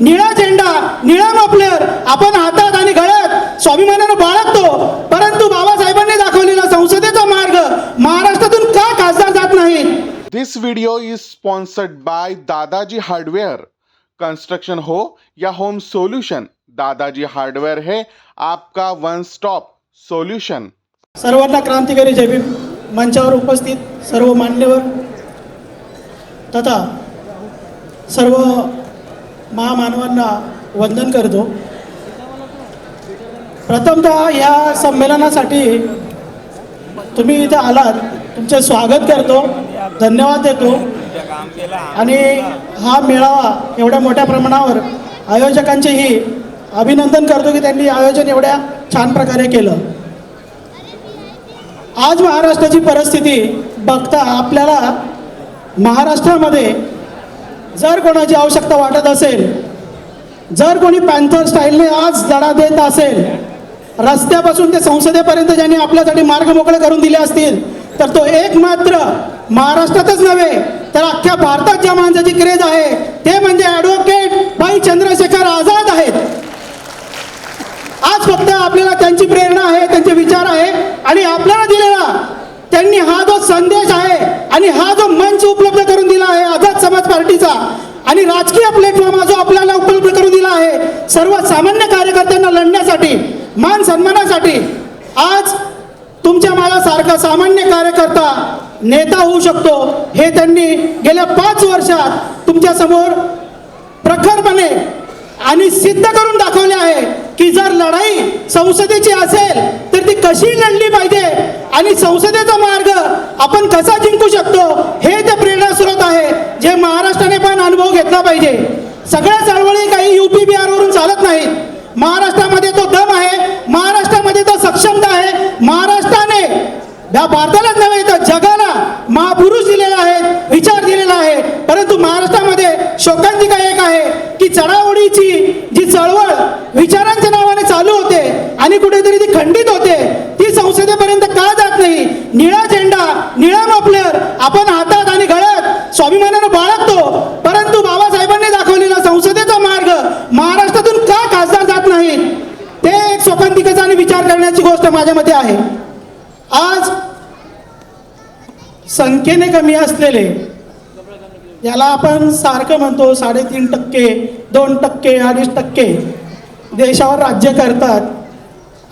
निळा झेंडा निळा मफलर. आपण हातात आणि गळ्यात स्वाभिमानानं बाळगतो. परंतु बाबासाहेबांनी दाखवलेला संसदेचा मार्ग महाराष्ट्रातून का खासदार जात नाहीत This video is sponsored by Dadaji Hardware. Construction हो या होम सॉल्यूशन दादाजी हार्डवेयर है आपका वन स्टॉप सॉल्यूशन सर्वांना क्रांतिकारी जय भीम. मंचावर उपस्थित सर्व मान्यवर तथा सर्व महामानवांना वंदन करतो. प्रथमतः या संमेलनासाठी तुम्ही इथे आलात. तुमचे स्वागत करतो. धन्यवाद देतो. आणि हा मेळावा एवढ्या मोठ्या प्रमाणावर आयोजकांचेही अभिनंदन करतो की त्यांनी आयोजन एवढ्या छान प्रकारे केलं. आज महाराष्ट्राची परिस्थिती बघता आपल्याला महाराष्ट्रामध्ये जर कोणाची आवश्यकता वाटत असेल जर कोणी पॅन्थर स्टाईलने आज लढा देत असेल रस्त्यापासून ते संसदेपर्यंत ज्यांनी आपल्यासाठी मार्ग मोकळे करून दिले असतील तर तो एक मात्र महाराष्ट्रातच नव्हे तर अख्ख्या भारतात ज्या माणसाची क्रेज आहे ते म्हणजे ॲडव्होकेट भाई चंद्रशेखर आझाद आहेत. आज फक्त आपल्याला त्यांची प्रेरणा आहे त्यांचे विचार आहे आणि आपल्याला दिलेला त्यांनी हा जो संदेश आहे आणि हा जो मंच उपलब्ध करून समाज पार्टीचा आणि राजकीय प्लॅटफॉर्म जो आपल्याला उपलब्ध करून दिला आहे सर्व सामान्य कार्यकर्त्यांना लढण्यासाठी मान सन्मानासाठी आज तुमच्या माझ्यासारखा सामान्य कार्यकर्ता नेता होऊ शकतो. हे त्यांनी गेल्या पाच वर्षात तुमच्यासमोर प्रखरपणे आणि सिद्ध करून दाखवले आहे की जर लढाई संसदेची असेल तर ती कशी लढली पाहिजे आणि संसदेचा मार्ग आपण कसा जिंकू शकतो हे ते प्रेरणा स्रोत आहे जे महाराष्ट्राने पण अनुभव घेतला पाहिजे सगळ्या चळवळी काही युपी बिहारवरून चालत नाहीत. महाराष्ट्रामध्ये तो दम आहे महाराष्ट्रामध्ये तो सक्षमता आहे. महाराष्ट्राने या भारतालाच नव्हे तर जगाला महापुरुष दिलेला आहे विचार दिलेला आहे. परंतु महाराष्ट्रामध्ये शोकांतिका एक आहे की चढाओढीची जी चळवळ विचारांच्या नावाने चालू होते आणि कुठेतरी ती खंडित होते ती संसदेपर्यंत का जात नाही निळा झेंडा निळा मफलर आपण हातात आणि गळ्यात स्वाभिमानानं बाळगतो परंतु बाबासाहेबांनी दाखवलेला संसदेचा मार्ग महाराष्ट्रातून का खासदार जात नाहीत ते एक शोकांतिकेचा आणि विचार करण्याची गोष्ट माझ्या मते आहे. आज संख्येने कमी असलेले याला आपण सारखं म्हणतो साडेतीन टक्के दोन टक्के अडीच टक्के देशावर राज्य करतात.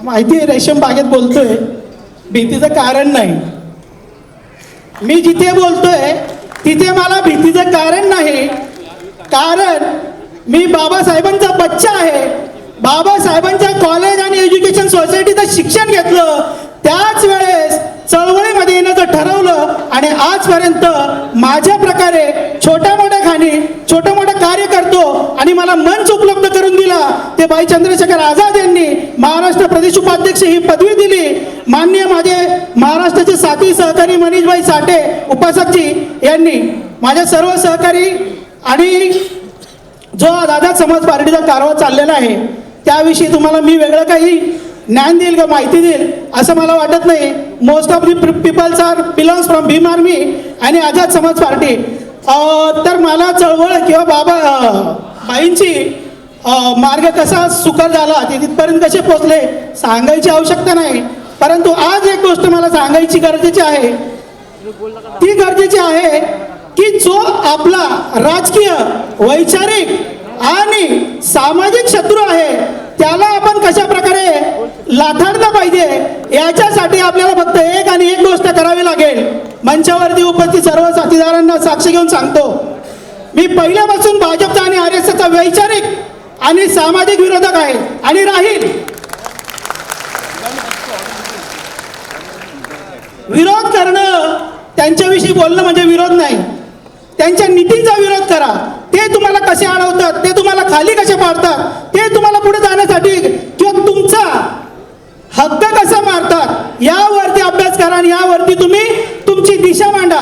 माहिती आहे रेशीम बागेत बोलतोय. भीतीचं कारण नाही. मी जिथे बोलतोय तिथे मला भीतीचं कारण नाही. कारण मी बाबासाहेबांचा बच्चा आहे. बाबासाहेबांच्या आणि आजपर्यंत माझ्या प्रकारे छोट्या मोठ्या खाणी छोटं मोठं कार्य करतो आणि मला मंच उपलब्ध करून दिला ते भाई चंद्रशेखर आझाद यांनी महाराष्ट्र प्रदेश उपाध्यक्ष ही पदवी दिली. माननीय माझे महाराष्ट्राचे साथी सहकारी मनीषभाई साठे उपासकजी यांनी माझ्या सर्व सहकारी आणि जो दादा समाज पार्टीचा कारवा चाललेला आहे त्याविषयी तुम्हाला मी वेगळं काही ज्ञान देईल का माहिती देईल. असं मला वाटत नाही. Most of the peoples are belongs from Bhim army आणि आझाद समाज पार्टी तर मला चळवळ किंवा बाबा बाईंची मार्ग कसा सुकर झाला ते तिथपर्यंत कसे पोचले सांगायची आवश्यकता नाही. परंतु आज एक गोष्ट मला सांगायची गरजेची आहे. ती गरजेची आहे की जो आपला राजकीय वैचारिक आणि सामाजिक शत्रू आहे त्याला आपण कशा प्रकारे लाथाडलं पाहिजे याच्यासाठी आपल्याला फक्त एक आणि एक गोष्ट करावी लागेल. मंचावरती उपस्थित सर्व साथीदारांना साक्ष घेऊन सांगतो. मी पहिल्यापासून भाजपचा आणि आर एस एसचा वैचारिक आणि सामाजिक विरोधक आहे आणि राहील. विरोध करणं त्यांच्याविषयी बोलणं म्हणजे विरोध नाही. त्यांच्या नीतींचा विरोध करा. ते तुम्हाला कसे अडवतात? ते तुम्हाला खाली कसे पाडतात? ते तुम्हाला पुढे जाण्यासाठी किंवा तुमचा हक्क कसा मारतात यावरती अभ्यास करा आणि यावरती तुम्ही तुमची दिशा मांडा.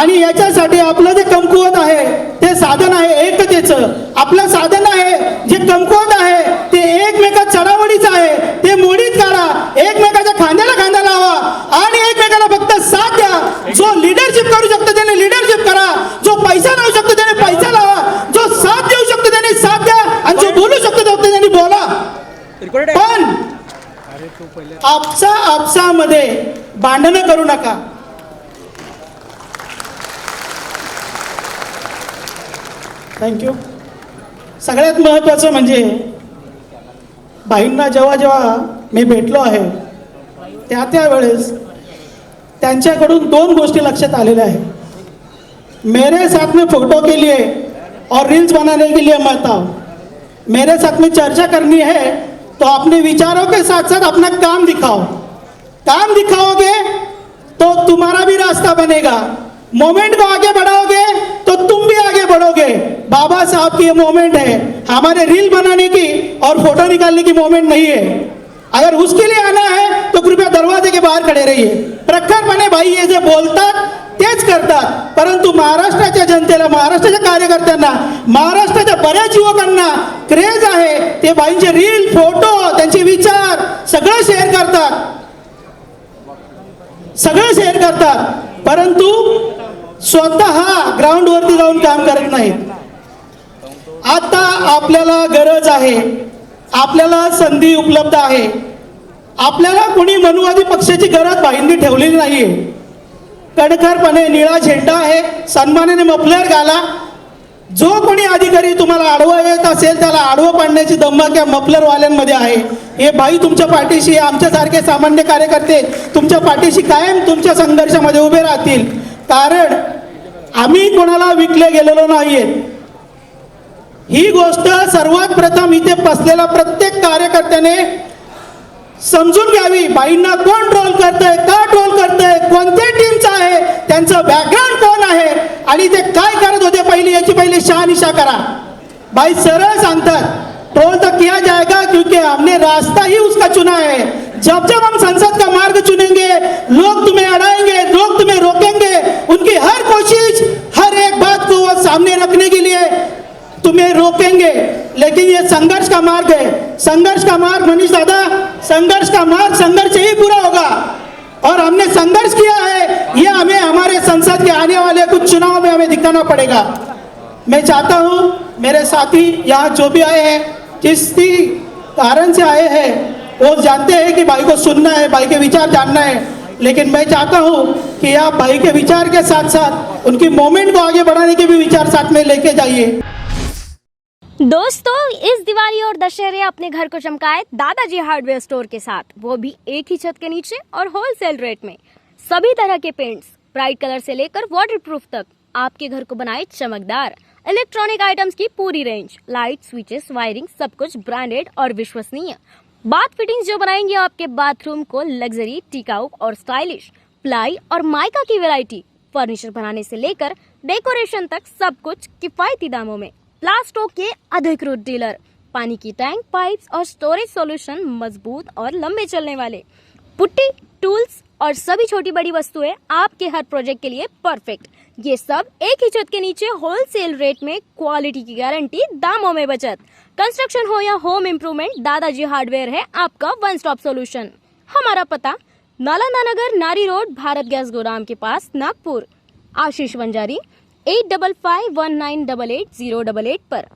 आणि याच्यासाठी आपलं जे कमकुवत आहे ते साधन आहे एकतेचं. आपलं साधन आहे जे कमकुवत आहे ते एकमेकात चढावडीचं आहे. ते मोडीत काढा. एकमेकाच्या खांद्याला खांदा लावा. आणि एकमेकाला फक्त साथ द्या. जो लिडरशिप करू शकतो त्याने लिडर करा जो पैसा लावू शकतो त्याने पैसा लावा जो साथ देऊ शकतो त्याने साथ द्या आपसा आपसामध्ये भांडणं करू नका. थँक्यू सगळ्यात महत्त्वाचं म्हणजे बाईंना जेव्हा जेव्हा मी भेटलो आहे त्या त्यावेळेस त्यांच्याकडून दोन गोष्टी लक्षात आलेल्या आहेत. मेरे साथ में फोटो के लिए और रील्स बनाने के लिए मत आओ. मेरे साथ में चर्चा करनी है तो अपने विचारों के साथ साथ अपना काम दिखाओ। काम दिखाओगे तो तुम्हारा भी रास्ता बनेगा। मोमेंट को आगे बढ़ाओगे तो तुम भी आगे बढ़ोगे। बाबा साहब की ये मोमेंट है। हमारे रील बनाने की और फ़ोटो निकालने की मोमेंट नहीं है। अगर उसके लिए आना है तो कृपया दरवाजे के बाहर खडे रहिए। प्रखरपणे बाई हे जे बोलतात तेच करतात. परंतु महाराष्ट्राच्या जनतेला महाराष्ट्राच्या कार्यकर्त्यांना महाराष्ट्राच्या बऱ्याच युवकांना क्रेज आहे. ते बाईंचे रील फोटो त्यांचे विचार सगळं शेअर करतात. सगळं शेअर करतात. परंतु स्वतः ग्राउंडवरती जाऊन काम करत नाहीत. आता आपल्याला गरज आहे. आपल्याला संधी उपलब्ध आहे. आपल्याला कोणी मनुवादी पक्षाची गरज बाईंनी ठेवलेली नाहीये. कडखरपणे निळा झेंडा आहे. सन्मानाने मफलर घाला. जो कोणी अधिकारी तुम्हाला आडवा येत असेल त्याला आडवं पाडण्याची धमक या मफलरवाल्यांमध्ये आहे. हे बाई तुमच्या पाठीशी आमच्यासारखे सामान्य कार्यकर्ते तुमच्या पाठीशी कायम तुमच्या संघर्षामध्ये उभे राहतील. कारण आम्ही कोणाला विकले गेलेलो नाहीये. ही गोष्ट सर्वात प्रथम इथे बसलेला प्रत्येक कार्यकर्त्याने समजून घ्यावी. बाईंना कोण ट्रोल करतंय का ट्रोल करतंय कोणत्या त्यांचं बॅकग्राऊंड कोण आहे? आणि ते काय करत होते पहिली, याची पहिले शहानिशा करा. बाई सरळ सांगतात ट्रोल तो किया जाएगा क्योंकि हमने रास्ता ही उसका चुना है. जब जब हम संसद का मार्ग चुनेंगे, लोग तुम्हें अड़ाएँगे, लोग तुम्हें रोकेंगे, उनकी हर कोशिश, हर एक बात को वो सामने रखने के लिए तुम्हें रोकेंगे. लेकिन ये संघर्ष का मार्ग है। संघर्ष का मार्ग मनीष दादा, संघर्ष का मार्ग संघर्ष ही पूरा होगा। और हमने संघर्ष किया दिखाना पड़ेगा। मैं चाहता हूँ मेरे साथी यहाँ जो भी आए हैं, जिस भी कारण से आए हैं, वो जानते हैं कि भाई को सुनना है, भाई के विचार जानना है। लेकिन मैं चाहता हूँ कि आप भाई के विचार के साथ साथ उनकी मोमेंट को आगे बढ़ाने के भी विचार साथ में लेके जाइए। दोस्तों, इस दिवाली और दशहरे अपने घर को चमकाए दादाजी हार्डवेयर स्टोर के साथ। वो भी एक ही छत के नीचे और होलसेल रेट में। सभी तरह के पेंट्स, ब्राइट कलर से लेकर वाटरप्रूफ तक। आपके घर को बनाए चमकदार। इलेक्ट्रॉनिक आइटम्स की पूरी रेंज लाइट स्विचेस वायरिंग सब कुछ ब्रांडेड और विश्वसनीय। बाथ फिटिंग्स जो बनाएँगे आपके बाथरूम को लग्जरी टिकाऊ और स्टाइलिश प्लाई और माइका की वैरायटी फर्नीचर बनाने से लेकर डेकोरेशन तक सब कुछ किफायती दामों में। प्लास्टो के अधिकृत डीलर पानी की टैंक पाइप्स और स्टोरेज सॉल्यूशन मज़बूत और लंबे चलने वाले। पुट्टी टूल्स और सभी छोटी बड़ी वस्तुएँ आपके हर प्रोजेक्ट के लिए परफेक्ट ये सब एक ही छत के नीचे होलसेल रेट में क्वालिटी की गारंटी दामों में बचत। कंस्ट्रक्शन हो या होम इम्प्रूवमेंट दादाजी हार्डवेयर है आपका वन स्टॉप सोल्यूशन हमारा पता, नालंदा नगर, नारी रोड, भारत गैस गोदाम के pass, Nagpur. Ashish Wanjari eight double five one nine double eight zero double eight पर।